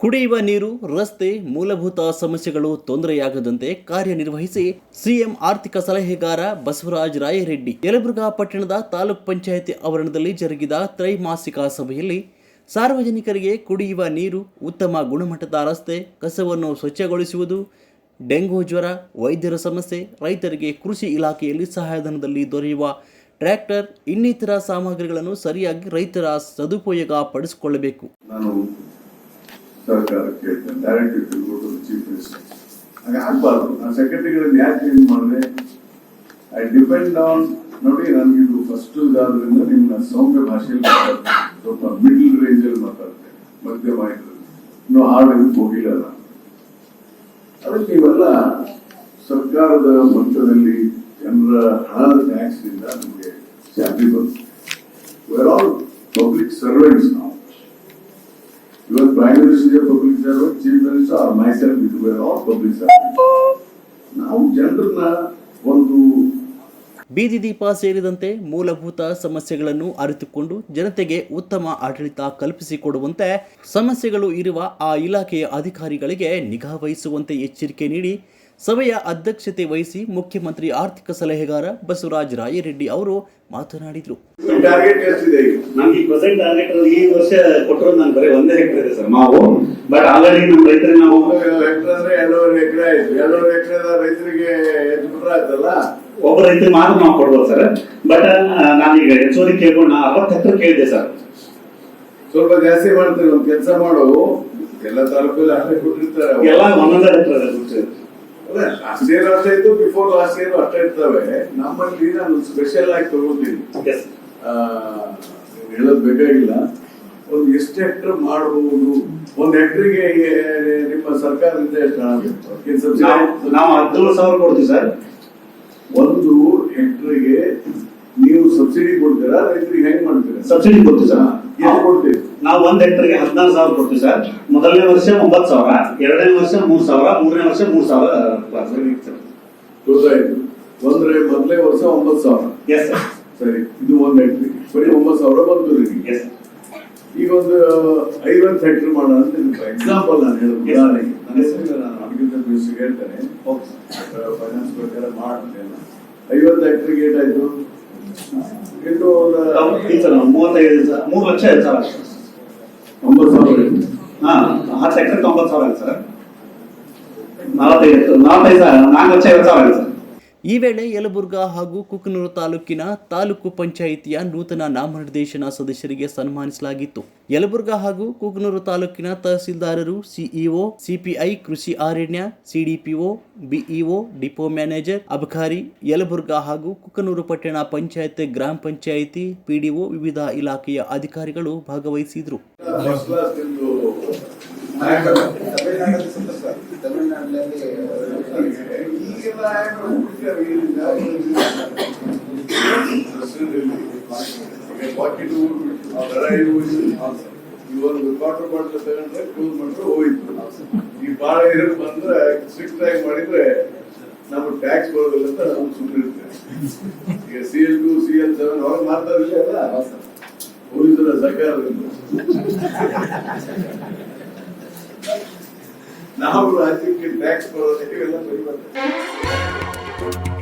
ಕುಡಿಯುವ ನೀರು, ರಸ್ತೆ, ಮೂಲಭೂತ ಸಮಸ್ಯೆಗಳು ತೊಂದರೆಯಾಗದಂತೆ ಕಾರ್ಯನಿರ್ವಹಿಸಿ ಸಿಎಂ ಆರ್ಥಿಕ ಸಲಹೆಗಾರ ಬಸವರಾಜ ರಾಯರೆಡ್ಡಿ ಯಲಬುರ್ಗಾ ಪಟ್ಟಣದ ತಾಲೂಕ್ ಪಂಚಾಯಿತಿ ಆವರಣದಲ್ಲಿ ಜರುಗಿದ ತ್ರೈಮಾಸಿಕ ಸಭೆಯಲ್ಲಿ ಸಾರ್ವಜನಿಕರಿಗೆ ಕುಡಿಯುವ ನೀರು, ಉತ್ತಮ ಗುಣಮಟ್ಟದ ರಸ್ತೆ, ಕಸವನ್ನು ಸ್ವಚ್ಛಗೊಳಿಸುವುದು, ಡೆಂಗು ಜ್ವರ, ವೈದ್ಯರ ಸಮಸ್ಯೆ, ರೈತರಿಗೆ ಕೃಷಿ ಇಲಾಖೆಯಲ್ಲಿ ಸಹಾಯಧನದಲ್ಲಿ ದೊರೆಯುವ ಟ್ರ್ಯಾಕ್ಟರ್, ಇನ್ನಿತರ ಸಾಮಗ್ರಿಗಳನ್ನು ಸರಿಯಾಗಿ ರೈತರ ಸದುಪಯೋಗ ಪಡಿಸಿಕೊಳ್ಳಬೇಕು. ಸರ್ಕಾರಕ್ಕೆ ಹೇಳ್ತೇನೆ ಡೈರೆಕ್ಟ್ ಚೀಫ್ ಮಿನಿಸ್ಟರ್ ಹಾಗೆ ಆಗ್ಬಾರ್ದು. ನಾನು ಸೆಕ್ರೆಟರಿಗಳನ್ನ ಯಾಕೆ ಚೇಂಜ್ ಮಾಡಿದೆ ಐ ಡಿಪೆಂಡ್ ಆನ್ ನೋಡಿ, ನನಗೆ ಇದು ಫಸ್ಟ್ ಇದಾದ್ರಿಂದ ನಿಮ್ಮ ಸೌಮ್ಯ ಭಾಷೆಯಲ್ಲಿ ಸ್ವಲ್ಪ ಮಿಡ್ಲ್ ರೇಂಜ್ ಅಲ್ಲಿ ಮಾತಾಡ್ತೇನೆ. ಮಧ್ಯಮ ಇನ್ನು ಹಾರ್ಡ್ ಇದಕ್ಕೆ ಹೋಗಿಲ್ಲ ಅದಕ್ಕೆ ಇವೆಲ್ಲ ಸರ್ಕಾರದ ಮಂತ್ರದಲ್ಲಿ ಜನರ ಹಣದ ಟ್ಯಾಕ್ಸ್ನಿಂದ ನಮಗೆ ಸ್ಯಾಲ್ರಿ ಬಂತು ವೇರ್ ಆಲ್ ಪಬ್ಲಿಕ್ ಸರ್ವೆಂಟ್ಸ್ ನಾವು Even Prime Minister public a public minister or myself, we were all public servants. ನಾವು ಜನರನ್ನ ಒಂದು ಬೀದಿ ದೀಪ ಸೇರಿದಂತೆ ಮೂಲಭೂತ ಸಮಸ್ಯೆಗಳನ್ನು ಅರಿತುಕೊಂಡು ಜನತೆಗೆ ಉತ್ತಮ ಆಡಳಿತ ಕಲ್ಪಿಸಿಕೊಡುವಂತೆ ಸಮಸ್ಯೆಗಳು ಇರುವ ಆ ಇಲಾಖೆಯ ಅಧಿಕಾರಿಗಳಿಗೆ ನಿಗಾ ವಹಿಸುವಂತೆ ಎಚ್ಚರಿಕೆ ನೀಡಿ ಸಭೆಯ ಅಧ್ಯಕ್ಷತೆ ವಹಿಸಿ ಮುಖ್ಯಮಂತ್ರಿ ಆರ್ಥಿಕ ಸಲಹೆಗಾರ ಬಸವರಾಜ ರಾಯರೆಡ್ಡಿ ಅವರು ಮಾತನಾಡಿದರು. ಟಾರ್ಗೆಟ್ ಎಷ್ಟಿದೆ ನಮ್ಗೆ ಈ ಪ್ರೆಸೆಂಟ್ ಟಾರ್ಗೆಟ್ ಈ ವರ್ಷ ಕೊಟ್ಟಿರೋದು ನಾನು ಬರೀ ಒಂದೇ ಹೆಕ್ಟರ್ ಇದೆ ಸರ್ ಮಾವು. ಬಟ್ ಆಲ್ರೆಡಿ ನಮ್ಮ ರೈತರಿಗೆ ನಾವು ಹೆಕ್ಟರ್ ಅಂದ್ರೆ ಎರಡೂವರೆ ಎಕರೆ ಆಯ್ತು. ಎರಡೂವರೆ ಎಕರೆ ರೈತರಿಗೆ ಎಷ್ಟು ಆಯ್ತಲ್ಲ? ಒಬ್ಬ ರೈತರಿಗೆ ಮಾತ್ರ ನಾವು ಕೊಡ್ಬೋದು ಸರ್. ಬಟ್ ನಾನೀಗ ಹೆಚ್ಚುವರಿ ಕೇಳ್ಕೊಂಡು ನಾ ಅರವತ್ತು ಹೆಕ್ಟರ್ ಕೇಳಿದೆ ಸರ್. ಸ್ವಲ್ಪ ಜಾಸ್ತಿ ಮಾಡ್ತೀವಿ ಒಂದು ಕೆಲಸ ಮಾಡು ಎಲ್ಲ ತಾಲೂಕಲ್ಲಿ ಅಷ್ಟೇ ಕೊಟ್ಟಿರ್ತಾರೆ. ಎಲ್ಲ ಒಂದೊಂದೇ ಹೆಕ್ಟರ್ ಲಾಸ್ಟ್ ಇಯರ್ ಅಷ್ಟೇ ಇತ್ತು ಬಿಫೋರ್ ಲಾಸ್ಟ್ ಇಯರ್ ಅಷ್ಟೇ ಇರ್ತವೆ. ನಮ್ಮಲ್ಲಿ ನಾನು ಸ್ಪೆಷಲ್ ಆಗಿ ಆ, ಹೇಳೋದ್ ಬೇಕಾಗಿಲ್ಲ. ಒಂದು ಎಷ್ಟು ಹೆಕ್ಟರ್ ಮಾಡಬಹುದು ಒಂದು ಹೆಕ್ಟರ್ಗೆ ನಿಮ್ಮ ಸರ್ಕಾರದಿಂದ ಎಷ್ಟು ಹಣ? ನಾವು ಹದಿನೇಳು ಸಾವಿರ ಕೊಡ್ತೀವಿ ಸರ್. ಒಂದು ಹೆಕ್ಟರ್ಗೆ ನೀವು ಸಬ್ಸಿಡಿ ಕೊಡ್ತೀರಾ? ರೈತರಿಗೆ ಹೆಂಗ್ ಮಾಡ್ತೀರಾ? ಸಬ್ಸಿಡಿ ಕೊಡ್ತೀವಿ ಸರ್. ನಾವು ಒಂದ್ ಹೆಕ್ಟರ್ಗೆ ಹದಿನಾರು ಸಾವಿರ ಕೊಡ್ತೀವಿ ಸರ್. ಮೊದಲನೇ ವರ್ಷ ಒಂಬತ್ತು ಸಾವಿರ ಎರಡನೇ ವರ್ಷ ಮೂರ್ ಸಾವಿರ ಮೂರನೇ ವರ್ಷ ಮೂರ್ ಸಾವಿರ ಸರ್ ಗೊತ್ತಾಯ್ತು. ಒಂದ್ರೆ ಮೊದಲೇ ವರ್ಷ ಒಂಬತ್ತು ಸಾವಿರ. ಎಸ್ ಸರ್ ಸರಿ ಇದು ಒಂದ್ ಹೆಕ್ಟರ್ಗೆ ಬರೀ ಒಂಬತ್ತು ಸಾವಿರ ಬಂತು ಎಸ್ ಈಗ ಒಂದು ಐವತ್ತು ಹೆಕ್ಟರ್ ಮಾಡೋಣ ಅಂತ ಎಕ್ಸಾಂಪಲ್ ನಾನು ಹೇಳೋದು ಉದಾಹರಣೆಗೆ. ನನ್ನ ಹೆಸರು ನಾನು ಅಗ್ರಿಕಲ್ಚರ್ ಮಿನಿಸ್ಟರ್ ಹೇಳ್ತೇನೆ. ಫೈನಾನ್ಸ್ ಪ್ರಕಾರ ಮಾಡ್ತೇನೆ. ಐವತ್ತು ಹೆಕ್ಟರ್ಗೆ ಏಟಾಯ್ತು ಎಂಟು ಮೂವತ್ತೈದು ಮೂರು ಲಕ್ಷ ಐದು ಸಾವಿರ ಒಂಬತ್ತು ಸಾವಿರ ಹಾ, ಹತ್ತು ಒಂಬತ್ತು ಸಾವಿರ ಆಗುತ್ತೆ ಸರ್. ನಲವತ್ತೈದು ನಲವತ್ತೈದು ಸಾವಿರ, ನಾಲ್ಕು ಲಕ್ಷ ಐವತ್ತು ಸಾವಿರ ಆಗಿದೆ ಸರ್. ಈ ವೇಳೆ ಯಲಬುರ್ಗಾ ಹಾಗೂ ಕುಕನೂರು ತಾಲೂಕಿನ ತಾಲೂಕು ಪಂಚಾಯಿತಿಯ ನೂತನ ನಾಮನಿರ್ದೇಶನ ಸದಸ್ಯರಿಗೆ ಸನ್ಮಾನಿಸಲಾಗಿತ್ತು. ಯಲಬುರ್ಗಾ ಹಾಗೂ ಕುಕನೂರು ತಾಲೂಕಿನ ತಹಸೀಲ್ದಾರರು, ಸಿಇಒ, ಸಿಪಿಐ, ಕೃಷಿ ಅರಣ್ಯ ಸಿಡಿಪಿಒ, ಬಿಇಒ, ಡಿಪೋ ಮ್ಯಾನೇಜರ್, ಅಬಕಾರಿ, ಯಲಬುರ್ಗಾ ಹಾಗೂ ಕುಕನೂರು ಪಟ್ಟಣ ಪಂಚಾಯತ್, ಗ್ರಾಮ ಪಂಚಾಯಿತಿ, ಪಿಡಿಒ ವಿವಿಧ ಇಲಾಖೆಯ ಅಧಿಕಾರಿಗಳು ಭಾಗವಹಿಸಿದರು. ಈ ಒಂದು ಕ್ವಾರ್ಟರ್ ಬಾಟ್ಲ್ ಕ್ಲೋಸ್ ಮಾಡಿದ್ರೆ ಹೋಯ್ತು ಈ ಬಾಳ ಇರೋದು ಬಂದ್ರೆ ಸ್ಟ್ರಿಕ್ಟ್ ಆಗಿ ಮಾಡಿದ್ರೆ ನಮ್ಗೆ ಟ್ಯಾಕ್ಸ್ ಬರೋದಿಲ್ಲ ಅಂತ ನಾವು ಸುಮ್ಮನಿರ್ತೇವೆ ಈಗ C L two C L seven ಅವ್ರು ಮಾತಾಡಿಲ್ಲ ಅಲ್ಲ ನಾವು ರಾಜ್ಯಕ್ಕೆ ಟ್ಯಾಕ್ಸ್ ಬರೋದಕ್ಕೆ ಇವೆಲ್ಲ ಬರೀ ಬರ್ತೇವೆ